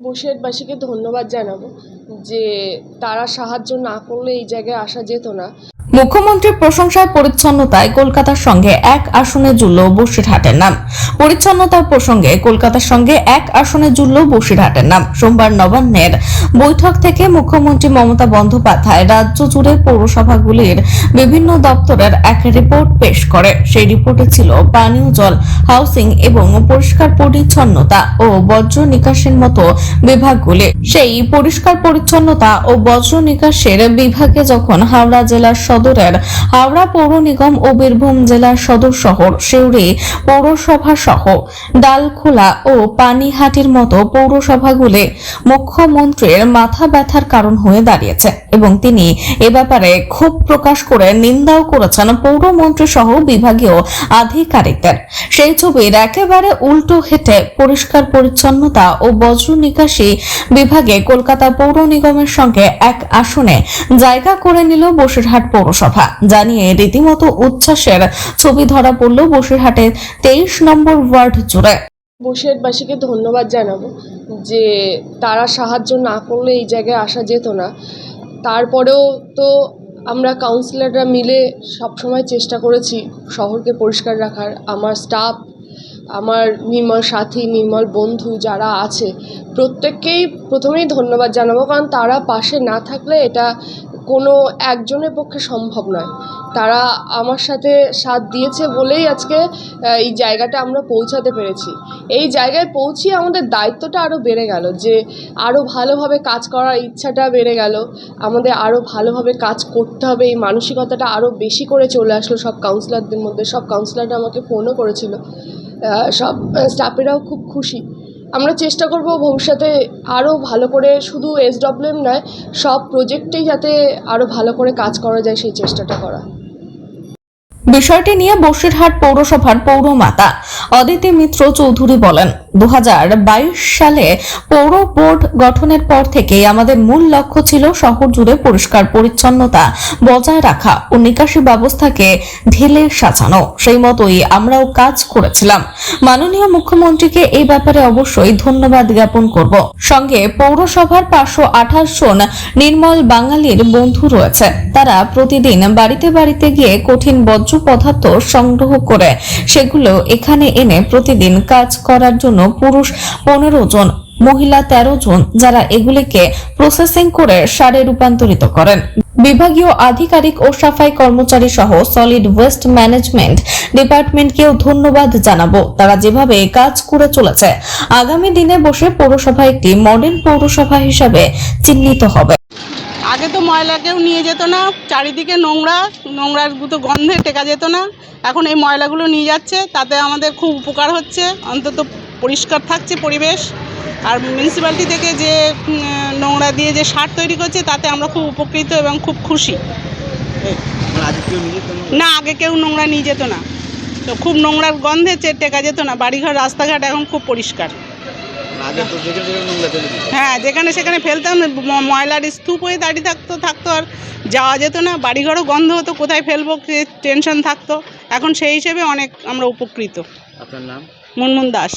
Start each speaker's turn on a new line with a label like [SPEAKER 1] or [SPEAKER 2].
[SPEAKER 1] বসিরহাটবাসীকে ধন্যবাদ জানাব যে তারা সাহায্য না করলে এই জায়গায় আসা যেত না।
[SPEAKER 2] মুখ্যমন্ত্রীর প্রশংসায় পরিচ্ছন্নতায় কলকাতার সঙ্গে এক আসনে জুড়ল বসিরহাটের নাম। পরিচ্ছন্নতার প্রসঙ্গে কলকাতার সঙ্গে এক আসনে জুড়ল বসিরহাটের নাম। সোমবার নবান্নের বৈঠক থেকে মুখ্যমন্ত্রী মমতা বন্দ্যোপাধ্যায় রাজ্য জুড়ে পৌরসভাগুলির বিভিন্ন দপ্তরের এক রিপোর্ট পেশ করে। সেই রিপোর্টে ছিল পানীয় জল, হাউসিং এবং পরিষ্কার পরিচ্ছন্নতা ও বজ্র নিকাশের মতো বিভাগগুলি। সেই পরিষ্কার পরিচ্ছন্নতা ও বজ্র নিকাশের বিভাগে যখন হাওড়া জেলার সদরের হাওড়া পৌর নিগম ও বীরভূম জেলার সদর শহর সিউড়ি পৌরসভা সহ ডালখোলা ও পানিহাটির মতো পৌরসভাগুলি মুখ্যমন্ত্রীর মাথা ব্যথার কারণ হয়ে দাঁড়িয়েছে এবং তিনি এ ব্যাপারে ক্ষোভ প্রকাশ করে নিন্দাও করেছেন পৌরমন্ত্রী সহ বিভাগীয় আধিকারিকদের। সেই ছবির একেবারে উল্টো হেঁটে পরিষ্কার পরিচ্ছন্নতা ও বজ্র নিকাশি বিভাগে কলকাতা পৌর নিগমের সঙ্গে এক আসনে জায়গা করে নিল বসিরহাট পৌরসভা। জানিয়ে রীতিমতো উচ্ছ্বাসের ছবি ধরা পড়ল বসিরহাটের তেইশ নম্বর ওয়ার্ড জুড়ে।
[SPEAKER 1] বসিরহাটবাসীকে ধন্যবাদ জানাব যে তারা সাহায্য না করলে এই জায়গায় আসা যেত না। তারপরেও তো আমরা কাউন্সিলররা মিলে সবসময় চেষ্টা করেছি শহরকে পরিষ্কার রাখার। আমার স্টাফ আমার নির্মল সাথী, নির্মল বন্ধু যারা আছে, প্রত্যেককেই প্রথমেই ধন্যবাদ জানাব, কারণ তারা পাশে না থাকলে এটা কোনো একজনের পক্ষে সম্ভব নয়। তারা আমার সাথে সাথ দিয়েছে বলেই আজকে এই জায়গাটা আমরা পৌঁছাতে পেরেছি। এই জায়গায় পৌঁছিয়ে আমাদের দায়িত্বটা আরও বেড়ে গেল যে আরও ভালোভাবে কাজ করার ইচ্ছাটা বেড়ে গেল। আমাদের আরও ভালোভাবে কাজ করতে হবে, এই মানসিকতাটা আরও বেশি করে চলে আসলো। সব কাউন্সিলরদের মধ্যে, সব কাউন্সিলররা আমাকে ফোনও করেছিল। সব স্টাফেরাও খুব খুশি। আমরা চেষ্টা করব ভবিষ্যতে আরও ভালো করে শুধু এসডব্লিউএম নয়, সব প্রজেক্টেই যাতে আরও ভালো করে কাজ করা যায় সেই চেষ্টাটা করা।
[SPEAKER 2] বিষয়টি নিয়ে বসিরহাট পৌরসভার পৌরমাতা অদিতি মিত্র চৌধুরী বলেন দু সালে পৌর বোর্ড গঠনের পর থেকেই আমাদের মূল লক্ষ্য ছিল শহর জুড়ে পরিষ্কার পরিচ্ছন্নতা বজায় রাখা ও নিকাশি ব্যবস্থাকে ঢেলে সাজানো। সেই মতোই আমরাও কাজ করেছিলাম। মাননীয় মুখ্যমন্ত্রীকে এই ব্যাপারে অবশ্যই ধন্যবাদ জ্ঞাপন করব। সঙ্গে পৌরসভার পাঁচশো আঠাশ জন নির্মল বাঙালির বন্ধু রয়েছে। তারা প্রতিদিন বাড়িতে বাড়িতে গিয়ে কঠিন বর্জ্য পদার্থ সংগ্রহ করে, সেগুলো এখানে এনে প্রতিদিন কাজ করার জন্য পুরুষ পনেরো জন, মহিলা তেরো জন, যারা এগুলিকে প্রসেসিং করে সারে রূপান্তরিত করেন। বিভাগীয় আধিকারিক ও সাফাই কর্মচারী সহ সলিড ওয়েস্ট ম্যানেজমেন্ট ডিপার্টমেন্টকেও ধন্যবাদ জানাব। তারা যেভাবে কাজ করে চলেছে, আগামী দিনে বসে পৌরসভা একটি মডেল পৌরসভা হিসাবে চিহ্নিত হবে।
[SPEAKER 3] আগে তো ময়লা কেউ নিয়ে যেত না, চারিদিকে নোংরা নোংরার গুতো গন্ধে টেকা যেত না। এখন এই ময়লাগুলো নিয়ে যাচ্ছে, তাতে আমাদের খুব উপকার হচ্ছে, অন্তত পরিষ্কার থাকছে পরিবেশ। আর মিউনিসিপ্যালিটি থেকে যে নোংরা দিয়ে যে সার তৈরি করছে, তাতে আমরা খুব উপকৃত এবং খুব খুশি। না, আগে কেউ নোংরা নিয়ে যেত না। তো খুব নোংরার গন্ধে টেকা যেত না। বাড়িঘর, রাস্তাঘাট এখন খুব পরিষ্কার। হ্যাঁ যেখানে সেখানে ফেলতাম ময়লার স্তূপ হয়ে দাঁড়িয়ে থাকতো থাকতো আর যাওয়া যেত না। বাড়িঘরও গন্ধ হতো কোথায় ফেলব টেনশন থাকতো। এখন সেই হিসেবে অনেক আমরা উপকৃত।
[SPEAKER 4] আপনার নাম?
[SPEAKER 3] মুনমুন দাস।